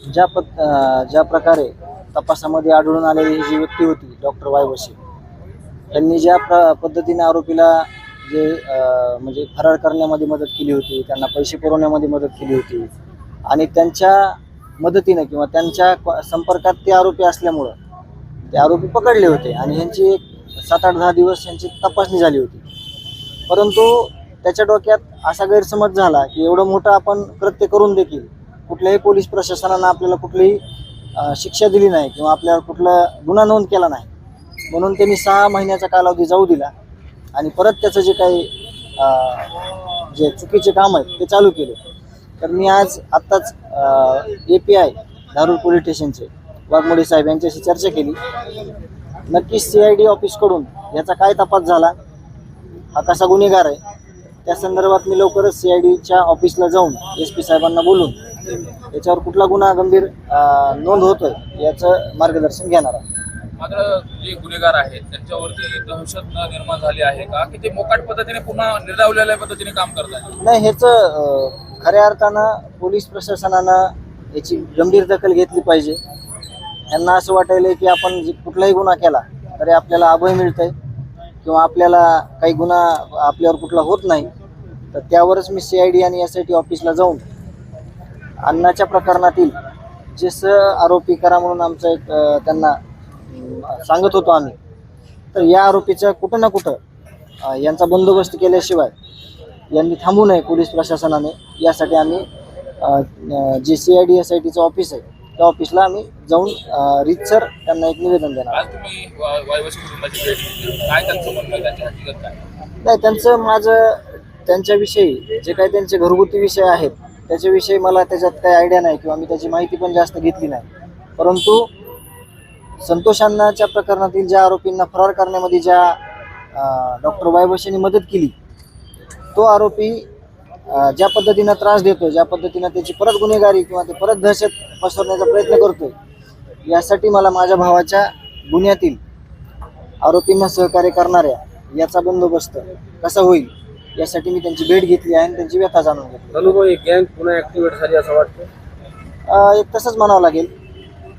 ज्या पद ज्या प्रकारे तपासामध्ये आढळून आलेली ही जी व्यक्ती होती डॉक्टर वायवशी त्यांनी ज्या प्र पद्धतीने आरोपीला जे म्हणजे फरार करण्यामध्ये मदत केली होती त्यांना पैसे पुरवण्यामध्ये मदत केली होती आणि त्यांच्या मदतीनं किंवा त्यांच्या संपर्कात ते आरोपी असल्यामुळं ते आरोपी पकडले होते आणि ह्यांची एक सात आठ दहा दिवस यांची तपासणी झाली होती. परंतु त्याच्या डोक्यात असा गैरसमज झाला की एवढं मोठं आपण कृत्य करून देखील कुठल्याही पोलीस प्रशासनानं आपल्याला कुठलीही शिक्षा दिली नाही किंवा आपल्यावर कुठला गुन्हा नोंद केला नाही. म्हणून त्यांनी सहा महिन्याचा कालावधी जाऊ दिला आणि परत त्याचं जे काही जे चुकीचे काम आहेत ते चालू केले. तर मी आज आत्ताच A P I Dharur police स्टेशनचे वाघमोडे साहेब यांच्याशी चर्चा केली. नक्कीच सी आय डी ऑफिसकडून याचा काय तपास झाला हा कसा गुन्हेगार आहे त्या संदर्भात मी लवकरच सी आय डीच्या ऑफिसला जाऊन एस पी साहेबांना बोलून याच्यावर कुठला गुन्हा गंभीर अं, नोंद होतोय याचं मार्गदर्शन घेणार आहे मात्र जे गुन्हेगार आहेत त्यांच्यावरती दहशत न निर्माण झाली आहे का? की ते मोकाट पद्धतीने पुन्हा निर्डावलेल्या पद्धतीने काम करतात नाही ह्याचं अं, खऱ्या अर्थानं पोलीस प्रशासनानं याची गंभीर दखल घेतली पाहिजे. यांना असं वाटायलंय की आपण जे कुठलाही गुन्हा केला तरी आपल्याला अभय मिळतंय किंवा आपल्याला काही गुन्हा आपल्यावर कुठला होत नाही तर त्यावरच मी सी आय डी आणि एस आय टी ऑफिसला जाऊन अन्नाच्या प्रकरणातील जे स आरोपी करा म्हणून आमचं एक त्यांना सांगत होतो आम्ही. तर या आरोपीचं कुठं ना कुठं यांचा बंदोबस्त केल्याशिवाय यांनी थांबू नये पोलीस प्रशासनाने. यासाठी आम्ही जे C I D S I टीचं ऑफिस आहे त्या ऑफिसला आम्ही जाऊन रीतसर त्यांना एक निवेदन देणार नाही त्यांचं माझं त्यांच्याविषयी जे काही त्यांचे घरगुती विषय आहेत त्याच्याविषयी मला त्याच्यात काही आयडिया नाही किंवा मी त्याची माहिती पण जास्त घेतली नाही. परंतु संतोष अण्णाच्या प्रकरणातील ज्या आरोपींना फरार करण्यामध्ये ज्या डॉक्टर वायवशींनी मदत केली तो आरोपी ज्या पद्धतीनं त्रास देतो ज्या पद्धतीनं त्याची परत गुन्हेगारी किंवा ते परत दहशत पसरण्याचा प्रयत्न करतोय यासाठी मला माझ्या भावाच्या गुन्ह्यातील आरोपींना सहकार्य करणाऱ्या याचा बंदोबस्त कसा होईल? यासाठी मी त्यांची भेट घेतली आहे आणि त्यांची व्यथा जाणून घेतली. अनुभव ही गँग पुन्हा ऍक्टिव्हेट झाली असं वाटतं? अ, एक तसंच म्हणावं लागेल.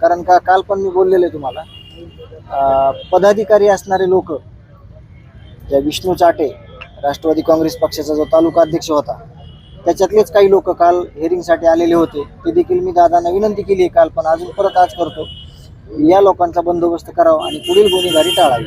कारण का काल पण मी बोललेलो आहे तुम्हाला. अ, पदाधिकारी असणारे लोक ज्या विष्णू चाटे राष्ट्रवादी काँग्रेस पक्षाचा जो तालुका अध्यक्ष होता त्याच्यातलेच काही लोक काल हेअरिंगसाठी आलेले होते. ते देखील मी दादांना विनंती केली आहे काल पण अजून परत आज करतो. या लोकांचा बंदोबस्त करावा आणि पुढील गुन्हेगारी टाळावी.